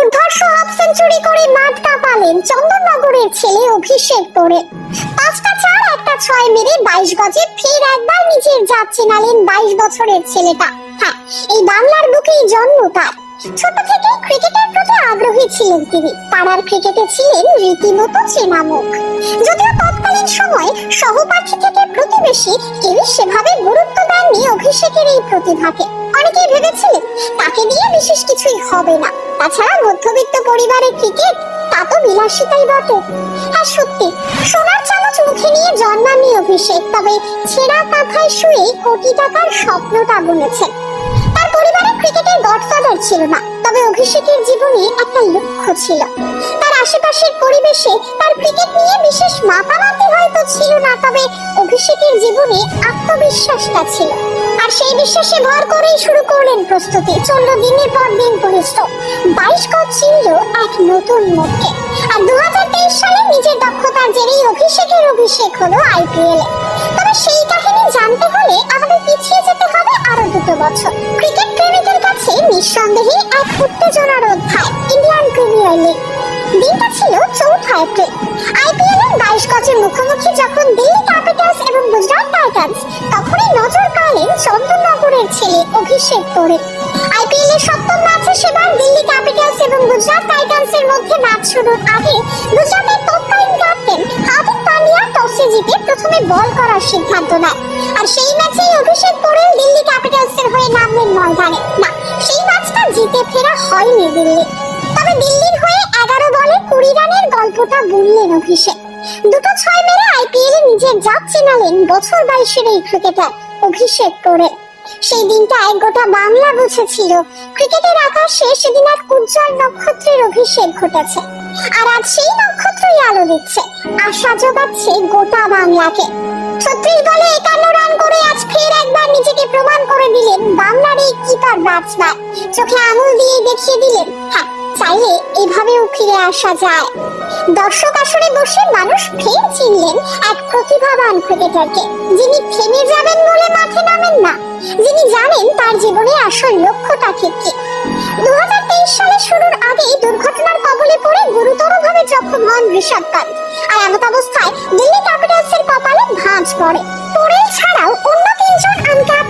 দুর্ধর্ষ half century করে মাঠ কাঁপালেন চন্দননগরের ছেলে অভিষেক করে পাঁচটা চার একটা ছয় মেরে বাইশ গজে ফের একবার নিজের জাত চেনালেন বাইশ বছরের ছেলেটা। হ্যাঁ এই বাংলার বুকেই জন্ম তার। ছোট থেকে ক্রিকেটের ছিলেন তিনি, পাড়ার ক্রিকেটে ছিলেন রীতিমতো চেনা মুখ যদিও তৎকালীন সময়ে সহপাঠী থেকে প্রতিবেশী কেউ সেভাবে গুরুত্ব দেননি অভিষেকের এই প্রতিভাকে। অনেকেই ভেবেছিলেন, তাকে দিয়ে বিশেষ কিছুই হবে না। তাছাড়া মধ্যবিত্ত পরিবারের ক্রিকেট তা তো বিলাসিতাই বটে। হ্যাঁ সত্যি, সোনার চামচ মুখে নিয়ে জন্মানি অভিষেক, তবে ছেঁড়া কাঁথায় শুয়ে কোটি টাকার স্বপ্নটা বুনেছেন। ক্রিকেটের গডফাদার ছিল না, তবে অভিষেকের জীবনে একটা লক্ষ্য ছিল। তার আশেপাশের পরিবেশে তার ক্রিকেট নিয়ে বিশেষ মাতামাতি হয়তো ছিল না, তবে অভিষেকের জীবনে আত্মবিশ্বাসটা ছিল। আর সেই বিশ্বাসে ভর করেই শুরু করলেন প্রস্তুতি। চলল দিনের পর দিন পরিশ্রম বাইশ গজ চিনল এক নতুন মুখকে আর দু হাজার তেইশ সালে নিজের দক্ষতার জেরেই অভিষেকের অভিষেক হলো আইপিএল। তবে সেই কাহিনী জানতে এক উত্তেজনার অধ্যায় ইন্ডিয়ান প্রিমিয়ার লিগ। দিনটা ছিল চৌঠা এপ্রিল। আইপিএল এর বাইশ গজের মুখোমুখি যখন দিল্লি ক্যাপিটালস এবং গুজরাট টাইটান্স, তখনই নজর কাড়লেন চন্দননগরের ছেলে অভিষেক করে আইপিএল এর সপ্তম ম্যাচে সেবার দিল্লি ক্যাপিটালস এবং গুজরাট টাইটান্স এর মধ্যে ম্যাচ শুরুর আগে গুজরাটের তৎকালীন ক্যাপ্টেন হার্দিক পান্ডিয়া টসে জিতে প্রথমে বল করার সিদ্ধান্ত নেয়। আর সেই ম্যাচেই হয়নি দিল্লি। তবে দিল্লির হয়ে এগারো বলে কুড়ি রানের গল্পটা বললেন অভিষেক। দুটো ছয় মেরে আইপিএল এ নিজের জাত চিনালেন বছর বাইশের এই ক্রিকেটার অভিষেক করে সেই দিনটায় গোটা বাংলা বুঝেছিল। ক্রিকেটের আকাশে সেদিন এক উজ্জ্বল নক্ষত্রের অভিষেক ঘটেছে। আর আজ সেই নক্ষত্রই আলো দিচ্ছে। আশা জোগাচ্ছে গোটা বাংলাকে। ছত্রিশ বলে একান্ন রান করে আজ ফের একবার নিজেকে প্রমাণ করে দিলেন বাংলার এই কিপার ব্যাটসম্যান। চোখে আঙুল দিয়ে দেখিয়ে দিলেন। হ্যাঁ চাইলে এভাবেও ফিরে আসা যায়। দর্শক আসরে বসে মানুষ ফের চিনলেন এক প্রতিভাবান ক্রিকেটারকে। যিনি থেমে যাবেন বলে মাঠে নামেন না, যিনি জানেন তার জীবনে আসল লক্ষ্যটা ঠিক কি। দু সালে শুরুর আগেই দুর্ঘটনার কবলে পড়ে গুরুতরভাবে জখম হন ঋষভ পান্ত আর এমত অবস্থায় দিল্লি ক্যাপিটালসের কপালে ভাঁজ পড়ে। পোরেল ছাড়াও অন্য তিনজন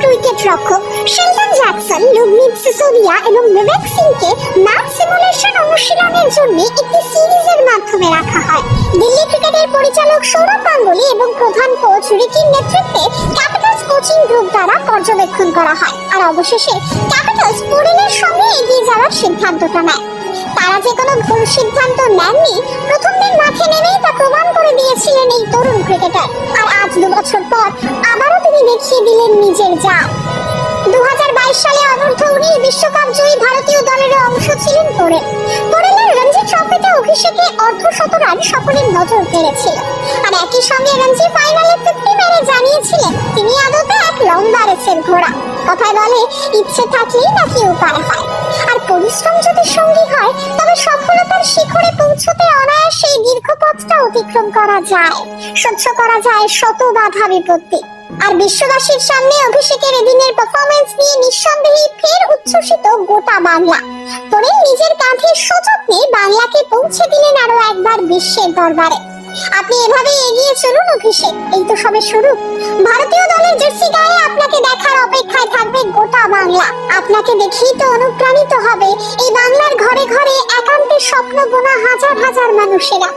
আনক্যাপড উইকেট রক্ষক শেলটন জ্যাকসন লুবমিত সিসোদিয়া এবং বিবেক সিংকে ম্যাচ সিমুলেশন অনুশীলনের জন্য একটি সিরিজের মাধ্যমে রাখা হয়। দিল্লি ক্রিকেটের পরিচালক সৌরভ গাঙ্গুলি এবং প্রধান কোচ রিকির নেতৃত্বে ক্যাপিটালস কোচিং গ্রুপ দ্বারা পর্যবেক্ষণ করা হয়। আর অবশেষে ক্যাপিটালস পোরেলের সঙ্গে এগিয়ে যাওয়ার সিদ্ধান্তটা নেয়। তারা যে কোনো ভুল সিদ্ধান্ত নেননি প্রথম দিন মাঠে নেমেই তা প্রমাণ করে দিয়েছিলেন এই তরুণ ক্রিকেটার। আর আজ দু বছর পর আবারও তিনি দেখিয়ে দিলেন নিজের জাত। দুই হাজার বাইশ সালে অনূর্ধ্ব উনিশ বিশ্বকাপ জয়ী ভারতীয় দলের অংশ ছিলেন পোরেল পোরেলের রঞ্জি ট্রফিতে অভিষেকে অর্ধ শতরান সকলের নজর কেড়েছিল। আর একই সঙ্গে রঞ্জি ফাইনালে তৃপ্তি মেরে জানিয়েছিলেন তিনি আদতে এক লম্বা রেসের ঘোড়া। কথায় বলে, ইচ্ছে থাকলেই নাকি উপায় হয়। পরিশ্রম যদি সঙ্গী হয়, তবে সফলতার শিখরে পৌঁছতে অনায়াসে দীর্ঘ পথটা অতিক্রম করা যায়। সহ্য করা যায় শত বাধা বিপত্তি। আর বিশ্ববাসীর সামনে অভিষেকের এদিনের পারফরমেন্স নিয়ে নিঃসন্দেহে ফের উচ্ছ্বসিত গোটা বাংলা। তোরে নিজের কাঁধে সযত্নে বাংলাকে পৌঁছে দিলেন আরও একবার বিশ্বের দরবারে। আপনি এভাবে এগিয়ে চলুন অভিষেক এই তো সবে শুরু। ভারতীয় দলের জার্সি গায়ে আপনাকে দেখার অপেক্ষায় থাকবে গোটা বাংলা। আপনাকে দেখেই তো অনুপ্রাণিত হবে এই বাংলার ঘরে ঘরে একান্তে স্বপ্ন বোনা হাজার হাজার মানুষেরা।